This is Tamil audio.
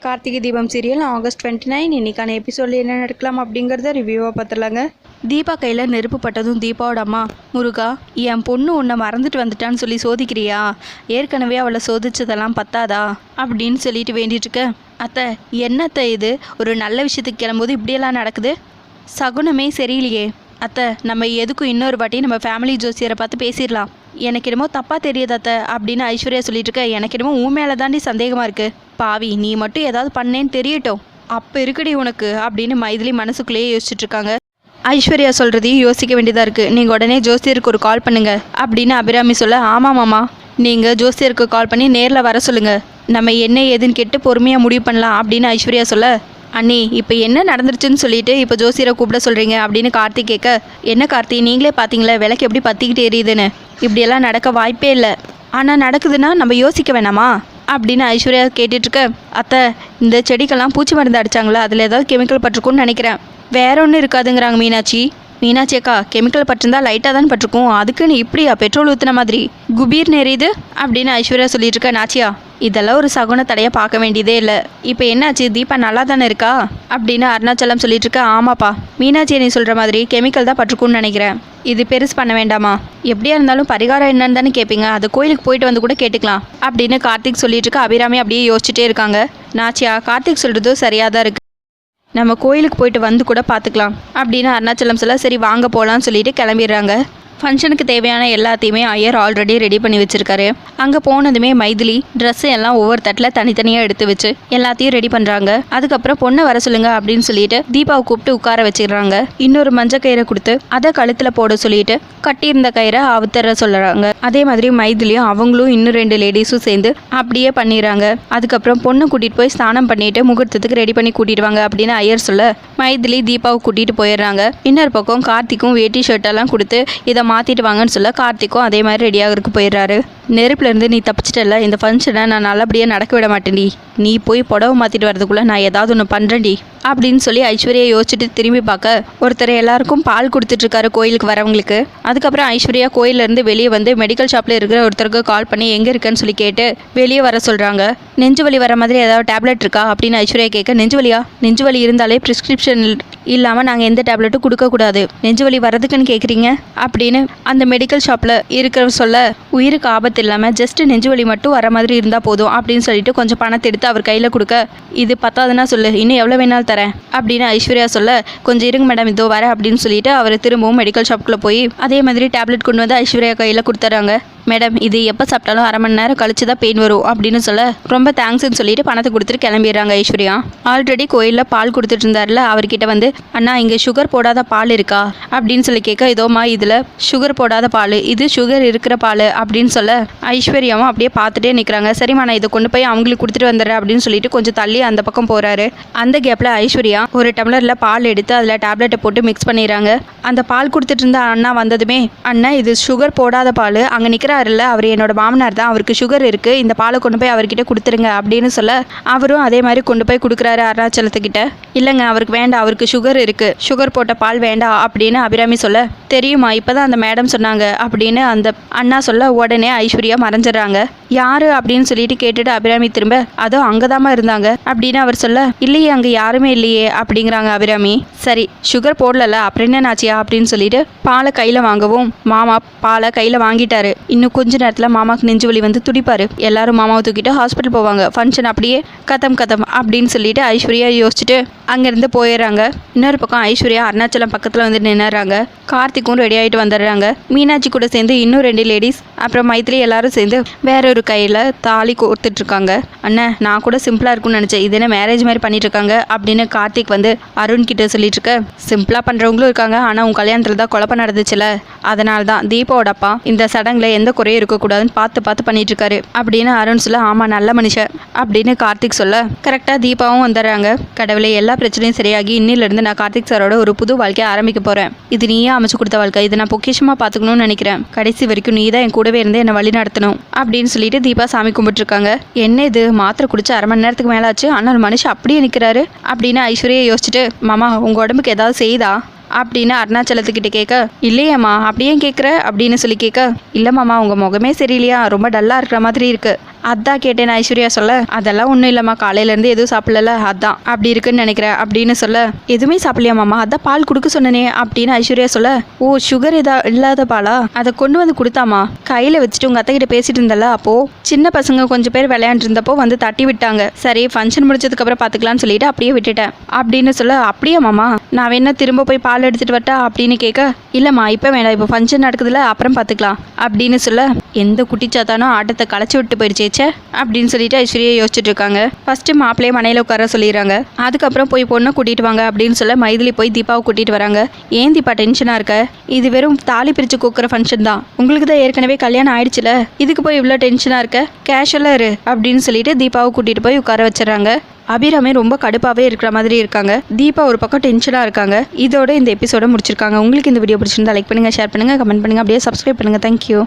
Karthigai Deepam serial August twenty nine இன்னைக்கான எபிசோடில் என்ன நடக்கலாம் அப்படிங்கிறத ரிவ்யூவாக பார்த்துலாங்க தீபா கையில் நெருப்பு பட்டதும் தீபாவோட அம்மா முருகா என் பொண்ணு உன்னை மறந்துட்டு வந்துட்டான்னு சொல்லி சோதிக்கிறியா? ஏற்கனவே அவளை சோதிச்சதெல்லாம் பத்தாதா? அப்படின்னு சொல்லிட்டு வேண்டிட்டு இருக்க. அத்தை என்னத்தை இது? ஒரு நல்ல விஷயத்துக்கு கிளம்பும்போது இப்படியெல்லாம் நடக்குது? சகுனமே சரியில்லையே. அத்தை நம்ம எதுக்கும் இன்னொரு வாட்டி நம்ம ஃபேமிலி ஜோசியரை பார்த்து பேசிடலாம். எனக்கு என்னமோ தப்பாக தெரியுது அத்தை அப்படின்னு ஐஸ்வர்யா சொல்லிட்டு இருக்க எனக்கு என்னமோ உன் மேலே தாண்டி சந்தேகமாக இருக்கு. பாவி நீ மட்டும் ஏதாவது பண்ணேன்னு தெரியட்டும். அப்போ இருக்குடி உனக்கு அப்படின்னு மைதிலி மனசுக்குள்ளேயே யோசிச்சுட்டு இருக்காங்க. ஐஸ்வர்யா சொல்கிறதையும் யோசிக்க வேண்டியதாக இருக்குது நீங்கள் உடனே ஜோசியருக்கு ஒரு கால் பண்ணுங்கள் அப்படின்னு அபிராமி சொல்ல ஆமாம் மாமா. நீங்கள் ஜோசியருக்கு கால் பண்ணி நேரில் வர சொல்லுங்கள் நம்ம என்ன ஏதுன்னு கேட்டு பொறுமையாக முடிவு பண்ணலாம் அப்படின்னு ஐஸ்வர்யா சொல்ல அண்ணி இப்போ என்ன நடந்துருச்சுன்னு சொல்லிட்டு இப்போ ஜோசியரை கூப்பிட சொல்கிறீங்க அப்படின்னு கார்த்திக் கேட்க என்ன கார்த்தி நீங்களே பார்த்தீங்களே விளக்கு எப்படி பற்றிக்கிட்டு எரியுதுன்னு? இப்படியெல்லாம் நடக்க வாய்ப்பே இல்லை. ஆனால் நடக்குதுன்னா நம்ம யோசிக்க வேணாமா? அப்படின்னு ஐஸ்வர்யா கேட்டுட்ருக்க அத்தை இந்த செடிக்கெல்லாம் பூச்சி மருந்து அடித்தாங்களா அதில் ஏதாவது கெமிக்கல் பட்டிருக்கும்னு நினைக்கிறேன். வேற ஒன்றும் இருக்காதுங்கிறாங்க மீனாட்சி. மீனாட்சி அக்கா கெமிக்கல் பட்டிருந்தா லைட்டாக தான் பட்டிருக்கும். அதுக்குன்னு இப்படியா பெட்ரோல் ஊற்றுன மாதிரி? குபீர் நெறியுது அப்படின்னு ஐஸ்வர்யா சொல்லிட்டு இருக்க நாச்சியா. இதெல்லாம் ஒரு சகுன தடையாக பார்க்க வேண்டியதே இல்லை. இப்போ என்னாச்சு? தீபா நல்லா தானே இருக்கா? அப்படின்னு அருணாச்சலம் சொல்லிட்டு இருக்க ஆமாப்பா. மீனாட்சி நீ சொல்கிற மாதிரி கெமிக்கல் தான் பட்டிருக்கும்னு நினைக்கிறேன். இது பெருசு பண்ண வேண்டாமா? எப்படியா இருந்தாலும் பரிகாரம் என்னன்னு தானே கேட்பீங்க அது கோயிலுக்கு போயிட்டு வந்து கூட கேட்டுக்கலாம். அப்படின்னு கார்த்திக் சொல்லிட்டு இருக்க அபிராமி அப்படியே யோசிச்சுட்டே இருக்காங்க. நாச்சியா கார்த்திக் சொல்கிறதும் சரியாக தான் இருக்கு. நம்ம கோயிலுக்கு போயிட்டு வந்து கூட பார்த்துக்கலாம். அப்படின்னு அருணாச்சலம் சொல்ல சரி வாங்க போகலான்னு சொல்லிட்டு கிளம்பிடுறாங்க. ஃபங்க்ஷனுக்கு தேவையான எல்லாத்தையுமே ஐயர் ஆல்ரெடி ரெடி பண்ணி வச்சிருக்காரு. அங்கே போனதுமே மைதிலி ட்ரெஸ்ஸு எல்லாம் ஒவ்வொரு தட்டில் தனித்தனியாக எடுத்து வச்சு எல்லாத்தையும் ரெடி பண்ணுறாங்க அதுக்கப்புறம் பொண்ணை வர சொல்லுங்க அப்படின்னு சொல்லிட்டு தீபாவை கூப்பிட்டு உட்கார வச்சிடுறாங்க. இன்னொரு மஞ்சள் கயிறை கொடுத்து அதை கழுத்தில் போட சொல்லிட்டு கட்டியிருந்த கயிறை அவுத்தர சொல்லுறாங்க அதே மாதிரி மைதிலியும் அவங்களும் இன்னும் ரெண்டு லேடிஸும் சேர்ந்து அப்படியே பண்ணிடுறாங்க. அதுக்கப்புறம் பொண்ணு கூட்டிகிட்டு போய் ஸ்நானம் பண்ணிட்டு முகூர்த்தத்துக்கு ரெடி பண்ணி கூட்டிடுவாங்க அப்படின்னு ஐயர் சொல்ல மைதிலி தீபாவை கூட்டிகிட்டு போயிடுறாங்க. இன்னொரு பக்கம் கார்த்திக்கும் வேட்டி ஷர்ட்டெல்லாம் கொடுத்து இதை மாற்றிட்டு வாங்கன்னு சொல்ல கார்த்திக்கும் அதே மாதிரி ரெடியாகிறதுக்கு போயிடுறாரு. நெருப்புலேருந்து நீ தப்பிச்சிட்டல இந்த ஃபங்க்ஷனை நான் நல்லபடியாக நடக்க விட மாட்டேன்டி. நீ போய் புடவை மாற்றிட்டு வரதுக்குள்ளே நான் ஏதாவது ஒன்று பண்ணுறேன்டி அப்படின்னு சொல்லி ஐஸ்வர்யா யோசிச்சுட்டு திரும்பி பார்க்க ஒருத்தர் எல்லாருக்கும் பால் கொடுத்துட்ருக்காரு கோயிலுக்கு வரவங்களுக்கு. அதுக்கப்புறம் ஐஸ்வர்யா கோயிலேருந்து வெளியே வந்து மெடிக்கல் ஷாப்பில் இருக்கிற ஒருத்தருக்கு கால் பண்ணி எங்கே இருக்கேன்னு சொல்லி கேட்டு வெளியே வர சொல்கிறாங்க நெஞ்சு வலி வர மாதிரி ஏதாவது டேப்லெட் இருக்கா அப்படின்னு ஐஸ்வர்யா கேட்க நெஞ்சு வலியா? நெஞ்சு வலி இருந்தாலே ப்ரிஸ்கிரிப்ஷன் இல்லாமல் நாங்கள் எந்த டேப்லெட்டும் கொடுக்கக்கூடாது நெஞ்சு வலி வரதுக்குன்னு கேட்குறீங்க அப்படின்னு அந்த மெடிக்கல் ஷாப்பில் இருக்கிற சொல்ல உயிருக்கு ஆபத்து இல்லாமல் ஜஸ்ட் நெஞ்சு வலி மட்டும் வர மாதிரி இருந்தால் போதும் அப்படின்னு சொல்லிட்டு கொஞ்சம் பணத்தை எடுத்து அவர் கையில் கொடுக்க இது பத்தாதுன்னா சொல்லு இன்னும் எவ்வளோ வேணாலும் தரேன் அப்படின்னு ஐஸ்வர்யா சொல்ல கொஞ்சம் இருங்க மேடம் இதோ வர அப்படின்னு சொல்லிட்டு அவர் திரும்பவும் மெடிக்கல் ஷாப்புக்குள்ளே போய் அதே மாதிரி டேப்லெட் கொண்டு வந்து ஐஸ்வர்யா கையில் கொடுத்துறாங்க. மேடம் இது எப்போ சாப்பிட்டாலும் அரை மணி நேரம் கழிச்சு தான் பெயின் வரும் அப்படின்னு சொல்ல ரொம்ப தேங்க்ஸ்ன்னு சொல்லிட்டு பணத்தை கொடுத்துட்டு கிளம்பிடுறாங்க ஐஸ்வர்யா. ஆல்ரெடி கோயிலில் பால் கொடுத்துட்டு இருந்தார்ல அவர்கிட்ட வந்து அண்ணா இங்கே சுகர் போடாத பால் இருக்கா? அப்படின்னு சொல்லி கேட்க இதோமா இதில் சுகர் போடாத பால் இது சுகர் இருக்கிற பால் அப்படின்னு சொல்ல ஐஸ்வர்யாவும் அப்படியே பார்த்துட்டே நிற்கிறாங்க சரிம்மா நான் இதை கொண்டு போய் அவங்களுக்கு கொடுத்துட்டு வந்துடுறேன் அப்படின்னு சொல்லிட்டு கொஞ்சம் தள்ளி அந்த பக்கம் போகிறாரு அந்த கேப்பில் ஐஸ்வர்யா ஒரு டம்ளரில் பால் எடுத்து அதில் டேப்லெட்டை போட்டு மிக்ஸ் பண்ணிடுறாங்க. அந்த பால் கொடுத்துட்டு இருந்த அண்ணா வந்ததுமே அண்ணா இது சுகர் போடாத பால் அங்கே நிற்கிற நிற்கிறாருல்ல அவர் என்னோட மாமனார் தான் அவருக்கு சுகர் இருக்குது இந்த பாலை கொண்டு போய் அவர்கிட்ட கொடுத்துருங்க அப்படின்னு சொல்ல அவரும் அதே மாதிரி கொண்டு போய் கொடுக்குறாரு அருணாச்சலத்துக்கிட்ட. இல்லைங்க அவருக்கு வேண்டாம் அவருக்கு சுகர் இருக்குது சுகர் போட்ட பால் வேண்டாம் அப்படின்னு அபிராமி சொல்ல தெரியுமா இப்போ தான் அந்த மேடம் சொன்னாங்க அப்படின்னு அந்த அண்ணா சொல்ல உடனே ஐஸ்வர்யா மறைஞ்சிடுறாங்க. யாரு அப்படின்னு சொல்லிட்டு கேட்டுட்டு அபிராமி திரும்ப அதோ அங்கதாமா இருந்தாங்க அப்படின்னு அவர் சொல்ல இல்லையே அங்க யாருமே இல்லையே அப்படிங்கிறாங்க அபிராமி. சரி சுகர் போடலல்ல அப்புறம் என்ன ஆச்சியா அப்படின்னு சொல்லிட்டு பாலை கையில் வாங்கவும் மாமா பாலை கையில் வாங்கிட்டாரு. இன்னும் கொஞ்ச நேரத்தில் மாமாவுக்கு நெஞ்சு வலி வந்து துடிப்பார். எல்லாரும் மாமாவை தூக்கிட்டு ஹாஸ்பிட்டல் போவாங்க. ஃபங்க்ஷன் அப்படியே கதம் கதம் அப்படின்னு சொல்லிட்டு ஐஸ்வர்யா யோசிச்சுட்டு அங்கேருந்து போயிடுறாங்க. இன்னொரு பக்கம் ஐஸ்வர்யா அருணாச்சலம் பக்கத்தில் வந்து நின்னுறாங்க. கார்த்திக்கும் ரெடி ஆகிட்டு வந்துடுறாங்க. மீனாட்சி கூட சேர்ந்து இன்னும் ரெண்டு லேடிஸ் அப்புறம் மைத்திரி எல்லாரும் சேர்ந்து வேற ஒரு கையில் தாலி கோர்த்துட்டு இருக்காங்க அண்ணன் நான் கூட சிம்பிளாக இருக்கும்னு நினச்சேன். இது என்ன மேரேஜ் மாதிரி பண்ணிட்டு இருக்காங்க அப்படின்னு கார்த்திக் வந்து அருண் கிட்ட சொல்லிட்டு இருக்க சிம்பிளாக பண்ணுறவங்களும் இருக்காங்க. ஆனால் உன் கல்யாணத்தில் தான் குழப்பம் நடந்துச்சுல. அதனால தான் தீபாவோட அப்பா இந்த சடங்கில் எந்த குறையும் இருக்கக்கூடாதுன்னு பார்த்து பார்த்து பண்ணிட்டு இருக்காரு அப்படின்னு அருண் சொல்ல ஆமாம் நல்ல மனுஷன். அப்படின்னு கார்த்திக் சொல்ல கரெக்டாக தீபாவும் வந்துடுறாங்க. கடவுளே எல்லா பிரச்சனையும் சரியாகி இன்னிலிருந்து நான் கார்த்திக் சாரோட ஒரு புது வாழ்க்கையை ஆரம்பிக்க போகிறேன் இது நீயே அமைச்சு கொடுத்த வாழ்க்கை. இதை நான் பொக்கிஷமாக பார்த்துக்கணும்னு நினைக்கிறேன். கடைசி வரைக்கும் நீ தான் என் கூடவே இருந்து என்னை வழி நடத்தணும். அப்படின்னு சொல்லிட்டு தீபா சாமி கும்பிட்டுருக்காங்க. என்ன இது? மாத்திரை குடிச்சு அரை மணி நேரத்துக்கு மேலே ஆச்சு ஆனால் மனுஷன் அப்படியே நிற்கிறாரு அப்படின்னு ஐஸ்வர்யா யோசிச்சுட்டு மாமா உங்கள் உடம்புக்கு ஏதாவது செய்தா அப்படின்னு அருணாச்சலத்துக்கிட்ட கேட்க இல்லையம்மா அப்படியே கேட்குற அப்படின்னு சொல்லி கேட்க இல்லைம்மாம்மா உங்கள் முகமே சரியில்லையா? ரொம்ப டல்லாக இருக்கிற மாதிரி இருக்குது அதான் கேட்டேன் ஐஸ்வர்யா சொல்ல. அதெல்லாம் ஒன்றும் இல்லைம்மா காலையிலேருந்து எதுவும் சாப்பிடல அதான். அப்படி இருக்குன்னு நினைக்கிறேன் அப்படின்னு சொல்ல. எதுவுமே சாப்பிடலையா மாமா? அதான் பால் கொடுக்க சொன்னனே அப்படின்னு ஐஸ்வர்யா சொல்ல. ஓ சுகர் இதா இல்லாத பாலா? அதை கொண்டு வந்து கொடுத்தாமா? கையில் வச்சுட்டு உங்கள் அத்தை கிட்ட பேசிட்டு இருந்தல அப்போ? சின்ன பசங்க கொஞ்சம் பேர் விளையாண்டு இருந்தப்போ வந்து தட்டி விட்டாங்க. சரி ஃபங்க்ஷன் முடிச்சதுக்கப்புறம் பார்த்துக்கலாம்னு சொல்லிட்டு அப்படியே விட்டுட்டேன். அப்படின்னு சொல்ல அப்படியே மாமா? நான் வேணா திரும்ப போய் பால் எடுத்துட்டு வரட்டா? அப்படின்னு கேட்க இல்லைம்மா இப்போ வேண்டாம் இப்போ ஃபங்க்ஷன் நடக்குதுல அப்புறம் பார்த்துக்கலாம் அப்படின்னு சொல்ல. எந்த குட்டிச்சாத்தானோ ஆட்டத்தை களைச்சி விட்டு போயிடுச்சேச்சே அப்படின்னு சொல்லிட்டு ஐஸ்வர்யா யோசிச்சுட்டு இருக்காங்க ஃபர்ஸ்ட் மாப்பிள்ளைய மனையில உட்கார சொல்லிடுறாங்க. அதுக்கப்புறம் போய் பொண்ணை கூட்டிட்டு வாங்க அப்படின்னு சொல்ல மைதிலி போய் தீபாவை கூட்டிட்டு வராங்க. ஏன் தீபா டென்ஷனா இருக்க? இது வெறும் தாலி பிரிச்சு கூக்குற ஃபங்க்ஷன் தான். உங்களுக்கு தான் ஏற்கனவே கல்யாணம் ஆயிடுச்சுல? இதுக்கு போய் இவ்வளோ டென்ஷனா இருக்க? கேஷுவலாக இரு அப்படின்னு சொல்லிட்டு தீபாவை கூட்டிட்டு போய் உட்கார வச்சிடறாங்க. அபிராமே ரொம்ப கடுப்பாகவே இருக்கிற மாதிரி இருக்காங்க. தீபா ஒரு பக்கம் டென்ஷனாக இருக்காங்க. இதோட இந்த எபிசோட முடிச்சிருக்காங்க. உங்களுக்கு இந்த வீடியோ பிடிச்சிருந்தா லைக் பண்ணுங்கள் ஷேர் பண்ணுங்கள் கமெண்ட் பண்ணுங்கள் அப்படியே சப்ஸ்கிரைப் பண்ணுங்கள் தேங்க்யூ